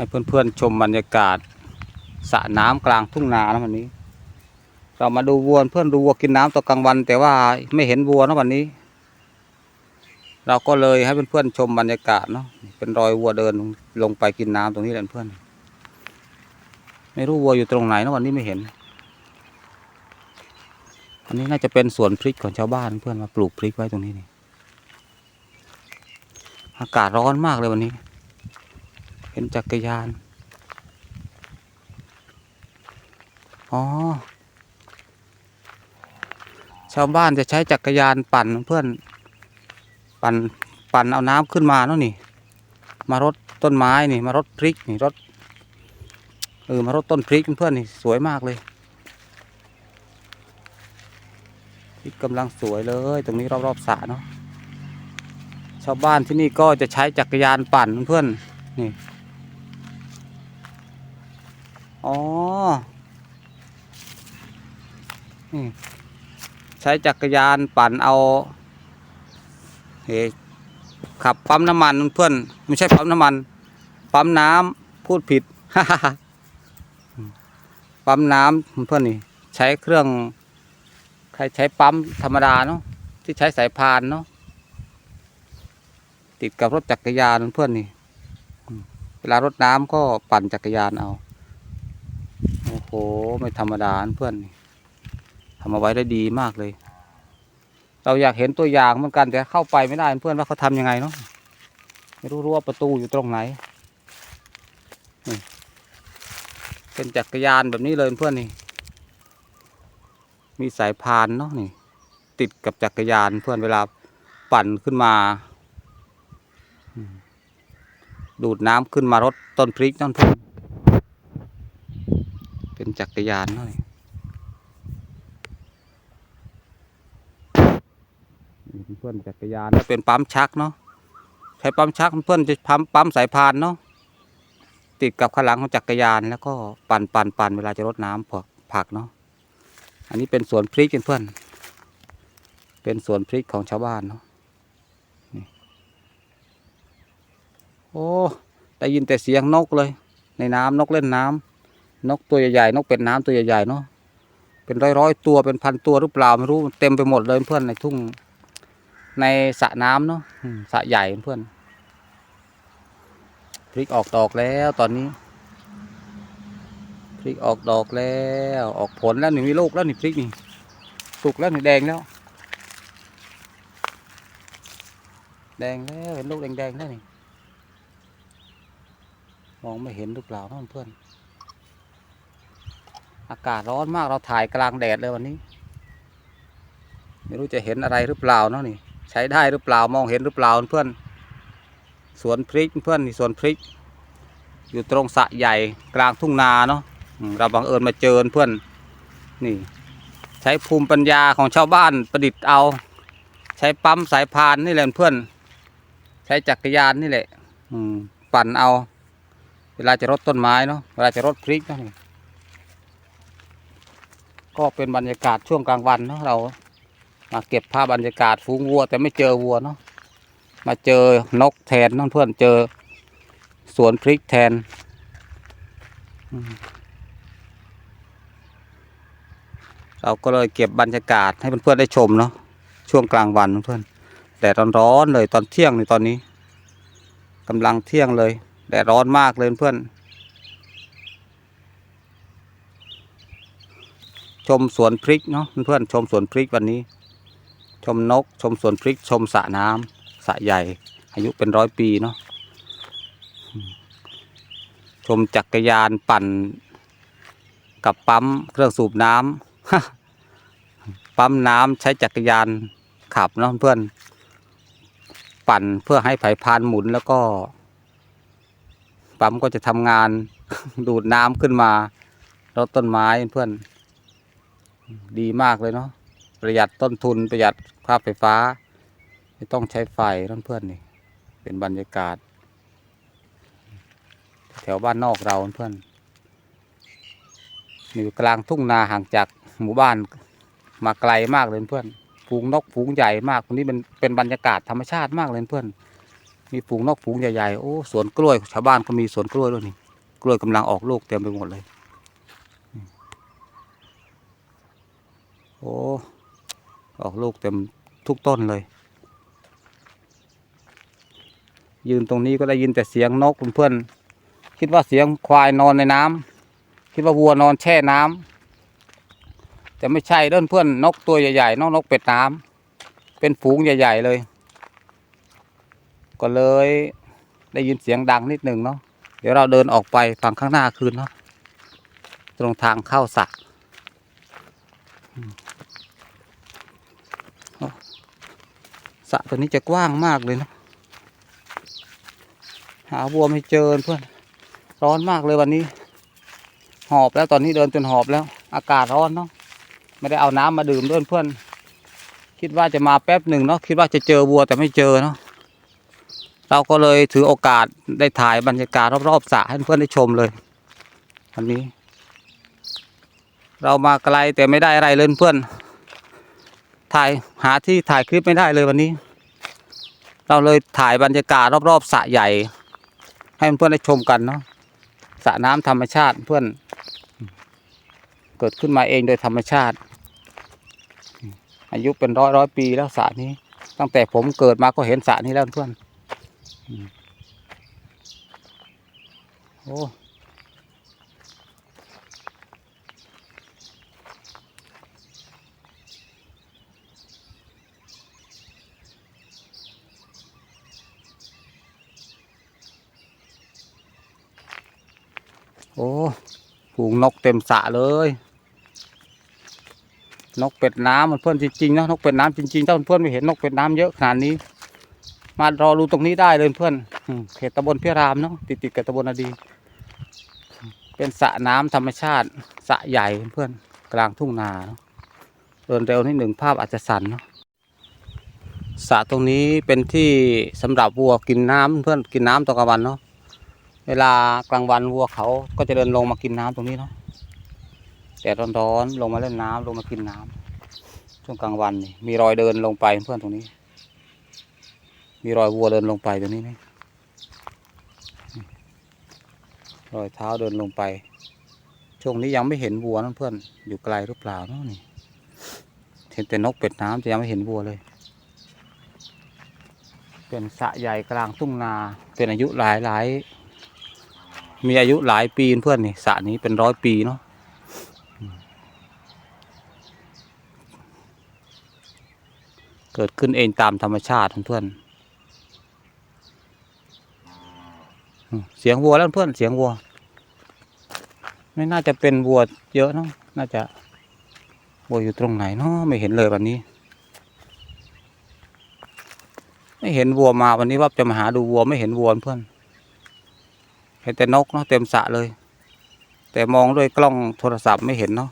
ให้เพื่อนๆชมบรรยากาศสระน้ำกลางทุ่งนานะวันนี้ เรามาดูวัวเพื่อนดูวัวกินน้ำตอนกลางวัน แต่ว่าไม่เห็นวัวนะวันนี้ เราก็เลยให้เพื่อนๆชมบรรยากาศเนาะเป็นรอยวัวเดินลงไปกินน้ำตรงนี้แหละเพื่อนไม่รู้วัวอยู่ตรงไหนนะวันนี้ไม่เห็น อันนี้น่าจะเป็นสวนพริกของชาวบ้านเพื่อนมาปลูกพริกไว้ตรงนี้นี่อากาศร้อนมากเลยวันนี้ เห็นจักรยาน อ๋อ ชาวบ้านจะใช้จักรยานปั่นเพื่อน ปั่น ปั่นเอาน้ำขึ้นมาเนาะนี่ มารดต้นไม้นี่ มารดพริกนี่รดเออ มารดต้นพริกเพื่อนนี่สวยมากเลยพริกกำลังสวยเลย ตรงนี้รอบๆสระเนาะชาวบ้านที่นี่ก็จะใช้จักรยานปั่นเพื่อนนี่ อ๋อ นี่ ใช้จักรยานปั่นเอาเฮ้ขับปั๊มน้ำมันเพื่อนไม่ใช่ปั๊มน้ำมัน ปั๊มน้ำพูดผิด ปั๊มน้ำเพื่อนนี่ ใช้เครื่อง ใครใช้ปั๊มธรรมดาเนาะที่ใช้สายพานเนาะติดกับรถจักรยานเพื่อนนี่ เวลารถน้ำก็ปั่นจักรยานเอา โอ้โหไม่ธรรมดาเพื่อนนี่ทำเอาไว้ได้ดีมากเลย เราอยากเห็นตัวอย่างเหมือนกันแต่เข้าไปไม่ได้เพื่อนว่าเขาทำยังไงเนาะไม่รู้รั้วประตูอยู่ตรงไหนนี่เป็นจักรยานแบบนี้เลยเพื่อนนี่ มีสายพานเนาะนี่ ติดกับจักรยานเพื่อนเวลาปั่นขึ้นมา ดูดน้ำขึ้นมารดต้นพริกนั่นเพื่อน จักรยานเนาะนี่นี่เพื่อนจักรยานแล้วเป็นปั๊มชักเนาะใช้ปั๊มชักเพื่อนจะปั๊มปั๊มสายพานเนาะติดกับข้างหลังของจักรยาน แล้วก็ปั่นปั่นปั่นเวลาจะรดน้ำผักผักเนาะอันนี้เป็นสวนพริกเพื่อนเป็นสวนพริกของชาวบ้านเนาะโอ้ได้ยินแต่เสียงนกเลย ในน้ำนกเล่นน้ำ นกตัวใหญ่ๆนกเป็ดน้ำตัวใหญ่ๆเนาะเป็นร้อยๆตัวเป็นพันตัวหรือเปล่าไม่รู้เต็มไปหมดเลยเพื่อนในทุ่งในสระน้ำเนาะสระใหญ่เพื่อนพริกออกดอกแล้วตอนนี้พริกออกดอกแล้วออกผลแล้วนี่มีลูกแล้วนี่พริกนี่สุกแล้วนี่แดงแล้ว แดงแล้วเห็นลูกแดงๆแล้วนี่มองไม่เห็นหรือเปล่าเนาะเพื่อน อากาศร้อนมากเราถ่ายกลางแดดเลยวันนี้ ไม่รู้จะเห็นอะไรหรือเปล่าเนาะนี่ ใช้ได้หรือเปล่ามองเห็นหรือเปล่าเพื่อนสวนพริกเพื่อนนี่สวนพริก อยู่ตรงสระใหญ่กลางทุ่งนาเนาะเราบังเอิญมาเจอเพื่อนนี่ ใช้ภูมิปัญญาของชาวบ้านประดิษฐ์เอา ใช้ปั๊มสายพานนี่แหละเพื่อน ใช้จักรยานนี่แหละอืมปั่นเอา เวลาจะรดต้นไม้เนาะเวลาจะรดพริกเนาะ ก็เป็นบรรยากาศช่วงกลางวันเนาะเรามาเก็บภาพบรรยากาศฝูงวัว แต่ไม่เจอวัวเนาะมาเจอนกแทนนั่นเพื่อนเจอสวนพริกแทนเราก็เลยเก็บบรรยากาศให้เพื่อนๆได้ชมเนาะช่วงกลางวันเพื่อนแดดร้อนๆเลยตอนเที่ยงในตอนนี้กำลังเที่ยงเลยแดดร้อนมากเลยเพื่อน ชมสวนพริกเนาะเพื่อนๆชมสวนพริกวันนี้ ชมนกชมสวนพริก ชมสระน้ำสระใหญ่ อายุเป็นร้อยปีเนาะชมจักรยานปั่น กับปั๊มเครื่องสูบน้ำปั๊มน้ำใช้จักรยานขับเนาะเพื่อนปั่นเพื่อให้ไผ่พานหมุนแล้วก็ ปั๊มก็จะทำงานดูดน้ำขึ้นมารดต้นไม้เพื่อน ดีมากเลยเนาะประหยัดต้นทุนประหยัดค่าไฟฟ้า ไม่ต้องใช้ไฟนั่นเพื่อนนี่เป็นบรรยากาศ แถวบ้านนอกเราเพื่อนอยู่กลางทุ่งนาห่างจากหมู่บ้านมาไกลมากเลยเพื่อนฝูงนกฝูงใหญ่มากตรงนี้เป็นเป็นบรรยากาศธรรมชาติมากเลยเพื่อน มีฝูงนกฝูงใหญ่ๆโอ้สวนกล้วยชาวบ้านก็มีสวนกล้วยด้วยนี่กล้วยกำลังออกลูกเต็มไปหมดเลย โอ้ออกลูกเต็มทุกต้นเลย ยืนตรงนี้ก็ได้ยินแต่เสียงนกเพื่อนๆคิดว่าเสียงควายนอนในน้ำคิดว่าวัวนอนแช่น้ำแต่ไม่ใช่เด้อนเพื่อนนกตัวใหญ่ๆนกนกเป็ดน้ำเป็นฝูงใหญ่ ๆเลย ก็เลยได้ยินเสียงดังนิดหนึ่งเนาะเดี๋ยวเราเดินออกไปฝั่งข้างหน้าคืนเนาะตรงทางเข้าสระอืมโอ้ สระตัวนี้จะกว้างมากเลยเนาะหาวัวไม่เจอเพื่อน ร้อนมากเลยวันนี้ หอบแล้วตอนนี้เดินจนหอบแล้ว อากาศร้อนเนาะ ไม่ได้เอาน้ำมาดื่มด้วยเพื่อน คิดว่าจะมาแป๊บหนึ่งเนาะ คิดว่าจะเจอวัวแต่ไม่เจอเนาะ เราก็เลยถือโอกาสได้ถ่ายบรรยากาศรอบๆสระให้เพื่อนได้ชมเลย วันนี้ เรามาไกลแต่ไม่ได้อะไรเลยเพื่อน ถ่ายหาที่ถ่ายคลิปไม่ได้เลยวันนี้ เราเลยถ่ายบรรยากาศรอบๆสระใหญ่ ให้เพื่อนๆได้ชมกันเนาะสระน้ำธรรมชาติเพื่อน เกิดขึ้นมาเองโดยธรรมชาติ อายุเป็นร้อยร้อยปีแล้วสระนี้ ตั้งแต่ผมเกิดมาก็เห็นสระนี้แล้วเพื่อนโอ้ โอ้ฝูงนกเต็มสะเลย นกเป็ดน้ำมันเพื่อนจริงๆนะนกเป็ดน้ำจริงๆถ้าเพื่อนไม่เห็นนกเป็ดน้ำเยอะขนาดนี้ มารอดูตรงนี้ได้เลยเพื่อนเขตตำบลพิรามเนาะติดติดๆกับตำบลนาดี เป็นสระน้ำธรรมชาติสระใหญ่เพื่อนกลางทุ่งนาเนอะเดินเร็วนิดหนึ่งภาพอาจจะสั่นเนาะสระตรงนี้เป็นที่สำหรับวัวกินน้ำเพื่อนกินน้ำตอนกลางวันเนาะ เวลากลางวันวัวเขาก็จะเดินลงมากินน้ำตรงนี้เนาะแดดร้อนๆลงมาเล่นน้ำลงมากินน้ำช่วงกลางวันนี่มีรอยเดินลงไปเพื่อนตรงนี้ มีรอยวัวเดินลงไปตรงนี้นี่รอยเท้าเดินลงไป ช่วงนี้ยังไม่เห็นวัวนะเพื่อนอยู่ไกลหรือเปล่าเนาะนี่เห็นแต่นกเป็ดน้ำแต่ยังไม่เห็นวัวเลย เป็นสะใหญ่กลางทุ่งนาเป็นอายุหลายหลาย มีอายุหลายปีเพื่อนนี่สระนี้เป็นร้อยปีเนาะเกิดขึ้นเองตามธรรมชาติเพื่อนเสียงวัวแล้วเพื่อนเสียงวัว ไม่น่าจะเป็นวัวเยอะเนาะน่าจะวัวอยู่ตรงไหนเนาะไม่เห็นเลยวันนี้ ไม่เห็นวัวมาวันนี้ว่าจะมาหาดูวัวไม่เห็นวัวเพื่อน เห็นแต่นกเนาะเต็มสระเลย แต่มองด้วยกล้องโทรศัพท์ไม่เห็นเนาะ